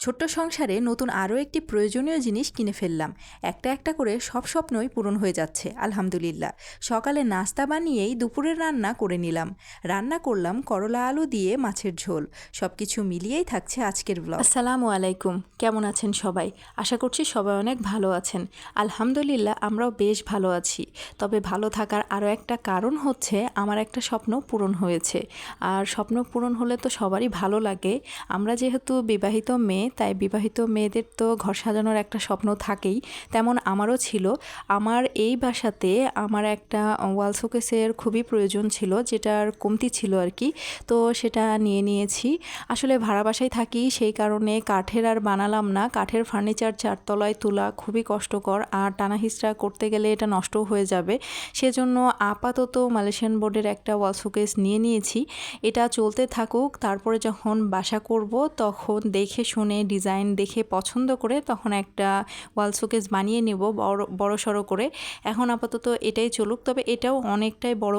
ছোট্ট সংসারে নতুন আরও একটি প্রয়োজনীয় জিনিস কিনে ফেললাম। একটা একটা করে সব স্বপ্নই পূরণ হয়ে যাচ্ছে, আলহামদুলিল্লাহ। সকালে নাস্তা বানিয়েই দুপুরের রান্না করে নিলাম। রান্না করলাম করলা আলু দিয়ে মাছের ঝোল। সব কিছু মিলিয়েই থাকছে আজকের ব্লগ আসসালামু আলাইকুম। কেমন আছেন সবাই? আশা করছি সবাই অনেক ভালো আছেন। আলহামদুলিল্লাহ, আমরাও বেশ ভালো আছি। তবে ভালো থাকার আরও একটা কারণ হচ্ছে আমার একটা স্বপ্ন পূরণ হয়েছে। আর স্বপ্ন পূরণ হলে তো সবারই ভালো লাগে। আমরা যেহেতু বিবাহিত মেয়ে তাই বিবাহিত মেয়েদের তো ঘর সাজানোর একটা স্বপ্ন থাকেই, তেমন আমারও ছিল। আমার এই বাসাতে আমার একটা ওয়াল শোকেসের খুবই প্রয়োজন ছিল, যেটার কমতি ছিল আর কি, তো সেটা নিয়ে নিয়েছি। আসলে ভাড়া বাসায় থাকি, সেই কারণে কাঠের আর বানালাম না। কাঠের ফার্নিচার, চারতলায় তোলা খুবই কষ্টকর, আর টানা হিসড়া করতে গেলে এটা নষ্ট হয়ে যাবে। সেজন্য আপাতত মালয়েশিয়ান বোর্ডের একটা ওয়াল শোকেস নিয়ে নিয়েছি। এটা চলতে থাকুক, তারপরে যখন বাসা করব, তখন দেখে শুনে ডিজাইন দেখে পছন্দ করে, তখন একটা ওয়াল শোকেস বানিয়ে নেব বড় বড় সড়ো করে। এখন আপাতত এটাই চলুক, তবে এটাও অনেকটাই বড়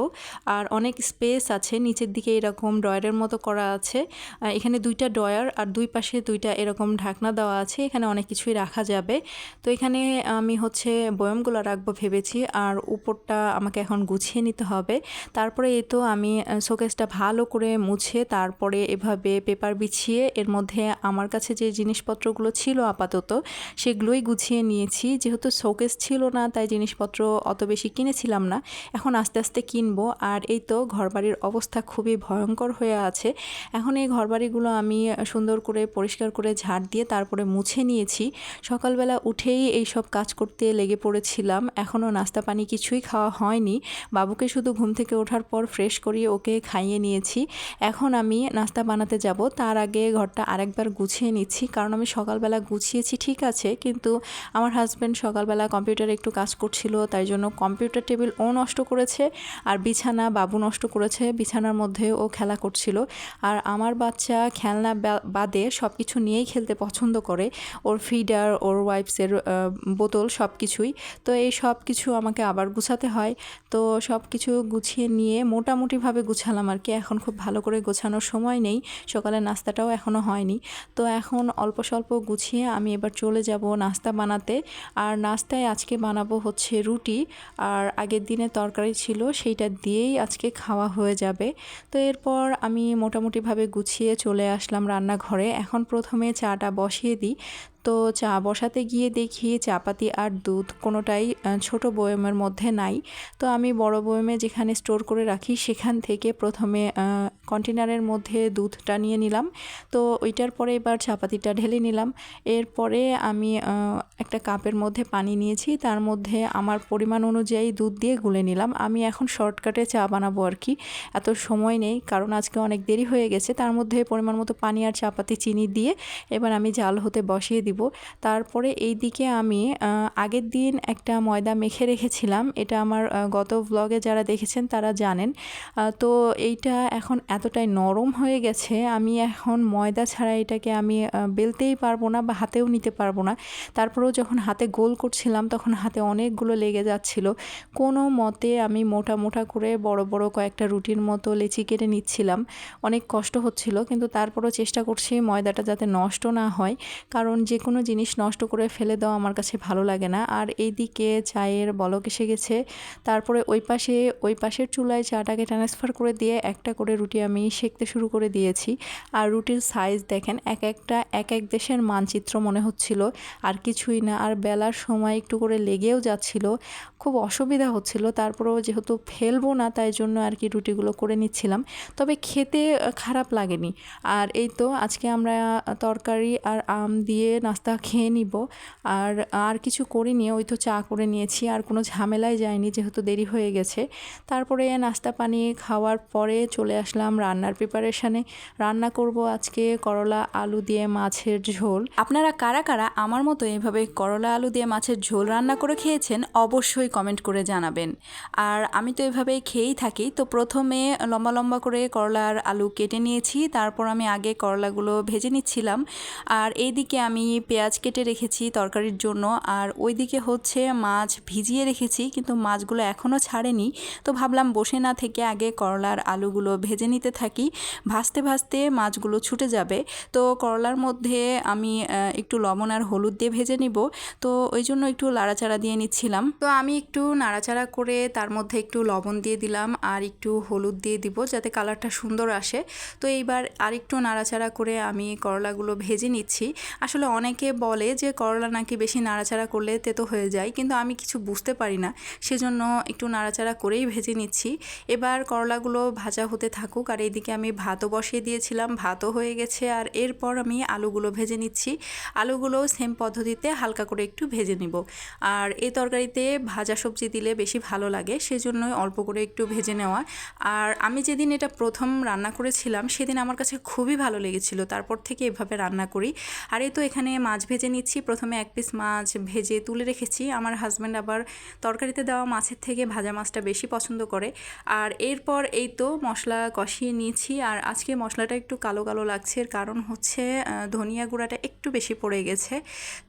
আর অনেক স্পেস আছে, নিচের দিকে এরকম ডয়ারের মতো করা আছে। এখানে দুইটা ডয়ার আর দুই পাশে দুইটা এরকম ঢাকনা দেওয়া আছে, এখানে অনেক কিছুই রাখা যাবে। তো এখানে আমি হচ্ছে বয়মগুলো রাখব ভেবেছি, আর উপরটা আমাকে এখন গুছিয়ে নিতে হবে। তারপরে এ তো আমি শোকেসটা ভালো করে মুছে, তারপরে এভাবে পেপার বিছিয়ে, এর মধ্যে আমার কাছে যে জিনিসপত্রগুলো ছিল আপাতত, সেগুলোই গুছিয়ে নিয়েছি। যেহেতু শোকেস ছিল না, তাই জিনিসপত্র অত বেশি কিনেছিলাম না। এখন আস্তে আস্তে কিনবো। আর এই তো ঘরবাড়ির অবস্থা খুবই ভয়ঙ্কর হয়ে আছে। এখন এই ঘরবাড়িগুলো আমি সুন্দর করে পরিষ্কার করে ঝাড় দিয়ে তারপরে মুছে নিয়েছি। সকালবেলা উঠেই এই সব কাজ করতে লেগে পড়েছিলাম। এখনও নাস্তা পানি কিছুই খাওয়া হয়নি। বাবুকে শুধু ঘুম থেকে ওঠার পর ফ্রেশ করিয়ে ওকে খাইয়ে নিয়েছি। এখন আমি নাস্তা বানাতে যাব। তার আগে ঘরটা আরেকবার গুছিয়ে নিচ্ছি। কারণ আমি সকালবেলা গুছিয়েছি, ঠিক আছে, কিন্তু আমার হাজব্যান্ড সকালবেলা কম্পিউটারে একটু কাজ করছিল, তাই জন্য কম্পিউটার টেবিল ও নষ্ট করেছে, আর বিছানা বাবু নষ্ট করেছে, বিছানার মধ্যে ও খেলা করছিল। আর আমার বাচ্চা খেলনা বাদে সব কিছু নিয়েই খেলতে পছন্দ করে, ওর ফিডার ওর ওয়াইপসের বোতল সব কিছুই তো এই সব কিছু আমাকে আবার গুছাতে হয়, তো সব কিছু গুছিয়ে নিয়ে মোটামুটিভাবে গুছালাম আর কি। এখন খুব ভালো করে গোছানোর সময় নেই সকালে নাস্তাটাও এখনও হয়নি। তো এখন অল্প স্বল্প গুছিয়ে আমি এবার চলে যাব নাস্তা বানাতে। আর নাস্তায় আজকে বানাবো হচ্ছে রুটি। আর আগের দিনে তরকারি ছিল, সেইটা দিয়েই আজকে খাওয়া হয়ে যাবে। তো এরপর আমি মোটামুটিভাবে গুছিয়ে চলে আসলাম রান্নাঘরে। এখন প্রথমে চাটা বসিয়ে দিই। তো চা বসাতে গিয়ে দেখি চাপাতি আর দুধ কোনোটাই ছোট বয়মের মধ্যে নাই। তো আমি বড় বয়মে যেখানে স্টোর করে রাখি সেখান থেকে প্রথমে কন্টেনারের মধ্যে দুধটা নিয়ে নিলাম। তো ওইটার পরে এবার চাপাতিটা ঢেলে নিলাম। এরপরে আমি একটা কাপের মধ্যে পানি নিয়েছি। তার মধ্যে আমার পরিমাণ অনুযায়ী দুধ দিয়ে গুলে নিলাম। আমি এখন শর্টকাটে চা বানাবো আর কি। এত সময় নেই, কারণ আজকে অনেক দেরি হয়ে গেছে। তার মধ্যে পরিমাণ মতো পানি আর চাপাতি, চিনি দিয়ে এবার আমি জাল হতে বসিয়ে দিব। তারপরে এই দিকে আমি আগের দিন একটা ময়দা মেখে রেখেছিলাম। এটা আমার গত ব্লগে যারা দেখেছেন তারা জানেন। তো এইটা এখন এতটাই নরম হয়ে গেছে, আমি এখন ময়দা ছাড়া এটাকে আমি বেলতেই পারব না বা হাতেও নিতে পারব না। তারপরেও যখন হাতে গোল করছিলাম তখন হাতে অনেকগুলো লেগে যাচ্ছিল। কোনো মতে আমি মোটা মোটা করে বড় বড় কয়েকটা রুটির মতো লেচি কেটে নিচ্ছিলাম। অনেক কষ্ট হচ্ছিল, কিন্তু তারপরও চেষ্টা করছি ময়দাটা যাতে নষ্ট না হয়। কারণ যে কোনো জিনিস নষ্ট করে ফেলে দেওয়া আমার কাছে ভালো লাগে না। আর এইদিকে চায়ের বলক এসে গেছে। তারপরে ওই পাশে, ওই পাশের চুলায় চাটাকে ট্রান্সফার করে দিয়ে একটা করে রুটি আমি সেঁকতে শুরু করে দিয়েছি। আর রুটির সাইজ দেখেন, এক একটা, এক এক দেশের মানচিত্র মনে হচ্ছিল। আর কিছুই না, আর বেলার সময় একটু করে লেগেও যাচ্ছিল। খুব অসুবিধা হচ্ছিল। তারপরেও যেহেতু ফেলব না, তাই জন্য আর কি রুটিগুলো করে নিচ্ছিলাম। তবে খেতে খারাপ লাগেনি। আর এই তো আজকে আমরা তরকারি আর আম দিয়ে নাস্তা খেয়ে নিব। আর আর কিছু করিনি ওই তো চা করে নিয়েছি, আর কোনো ঝামেলায় যায়নি যেহেতু দেরি হয়ে গেছে। তারপরে নাস্তা পানি খাওয়ার পরে চলে আসলাম রান্নার প্রিপারেশানে রান্না করব আজকে করলা, আলু দিয়ে মাছের ঝোল। আপনারা কারা কারা আমার মতো এইভাবে করলা, আলু দিয়ে মাছের ঝোল রান্না করে খেয়েছেন অবশ্যই কমেন্ট করে জানাবেন। আর আমি তো এভাবে খেয়েই থাকি, তো প্রথমে লম্বা লম্বা করে করলা আর আলু কেটে নিয়েছি, তারপর আমি আগে করলাগুলো ভেজে নিচ্ছিলাম। আর এইদিকে আমি পেঁয়াজ কেটে রেখেছি তরকারির জন্য, আর ওইদিকে হচ্ছে মাছ ভিজিয়ে রেখেছি, কিন্তু মাছগুলো এখনও ছাড়েনি। তো ভাবলাম বসে না থেকে আগে করলার আলুগুলো ভেজে নিতে থাকি। ভাজতে ভাজতে মাছগুলো ছুটে যাবে। তো করলার মধ্যে আমি একটু লবণ আর হলুদ দিয়ে ভেজে নিব। তো ওই জন্য একটু লাড়াচাড়া দিয়ে নিচ্ছিলাম। তো আমি একটু নাড়াচাড়া করে তার মধ্যে একটু লবণ দিয়ে দিলাম, আর একটু হলুদ দিয়ে দিব যাতে কালারটা সুন্দর আসে। তো এইবার আর একটু নাড়াচাড়া করে আমি করলাগুলো ভেজে নিচ্ছি। আসলে অনেকে বলে যে, করলা নাকি বেশি নাড়াচাড়া করলে তেতো হয়ে যায়? কিন্তু আমি কিছু বুঝতে পারি না। সেজন্য একটু নাড়াচাড়া করেই ভেজে নিচ্ছি। এবার করলাগুলো ভাজা হতে থাকুক, আর এইদিকে আমি ভাতও বসিয়ে দিয়েছিলাম, ভাতও হয়ে গেছে, আর এরপর আমি আলুগুলো ভেজে নিচ্ছি। আলুগুলো সেম পদ্ধতিতে হালকা করে একটু ভেজে নিব। আর এই তরকারিতে ভাজা সবজি দিলে বেশি ভালো লাগে সেজন্যই অল্প করে একটু ভেজে নেওয়া। আর আমি যেদিন এটা প্রথম রান্না করেছিলাম, সেদিন আমার কাছে খুবই ভালো লেগেছিল। তারপর থেকে এভাবে রান্না করি। আর এই তো এখানে মাছ ভেজে নিচ্ছি। প্রথমে এক পিস মাছ ভেজে তুলে রেখেছি। আমার হাজব্যান্ড আবার তরকারিতে দেওয়া মাছের থেকে ভাজা মাছটা বেশি পছন্দ করে। আর এরপর এই তো মশলা কষিয়ে নিয়েছি। আর আজকে মশলাটা একটু কালো কালো লাগছে। এর কারণ হচ্ছে ধনিয়া গুঁড়াটা একটু বেশি পড়ে গেছে।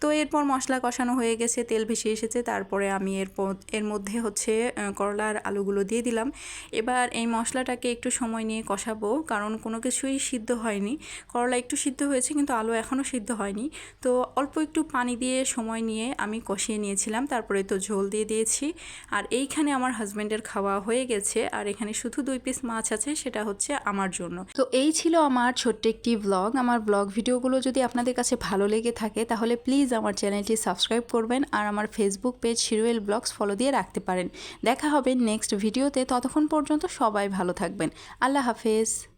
তো এরপর মশলা কষানো হয়ে গেছে, তেল ভেসে এসেছে। তারপরে আমি এরপর এর মধ্যে হচ্ছে করলার আলুগুলো দিয়ে দিলাম। এবার এই মশলাটাকে একটু সময় নিয়ে কষাবো। কারণ কোনো কিছুই সিদ্ধ হয়নি। করলা একটু সিদ্ধ হয়েছে, কিন্তু আলু এখনও সিদ্ধ হয়নি। তো অল্প একটু পানি দিয়ে সময় নিয়ে আমি কষিয়ে নিয়েছিলাম, তারপরে তো ঝোল দিয়ে দিয়েছি। আর এইখানে আমার হাজব্যান্ডের খাওয়া হয়ে গেছে, আর এখানে শুধু দুই পিস মাছ আছে, সেটা হচ্ছে আমার জন্য। তো এই ছিল আমার ছোট্ট একটি ব্লগ আমার ব্লগ ভিডিওগুলো যদি আপনাদের কাছে ভালো লেগে থাকে, তাহলে প্লিজ আমার চ্যানেলটি সাবস্ক্রাইব করবেন আর আমার ফেসবুক পেজ শিরুয়েল ব্লগস ফলো দিয়ে রাখতে পারেন। দেখা হবে নেক্সট ভিডিওতে ততক্ষণ পর্যন্ত সবাই ভালো থাকবেন। আল্লাহ হাফেজ।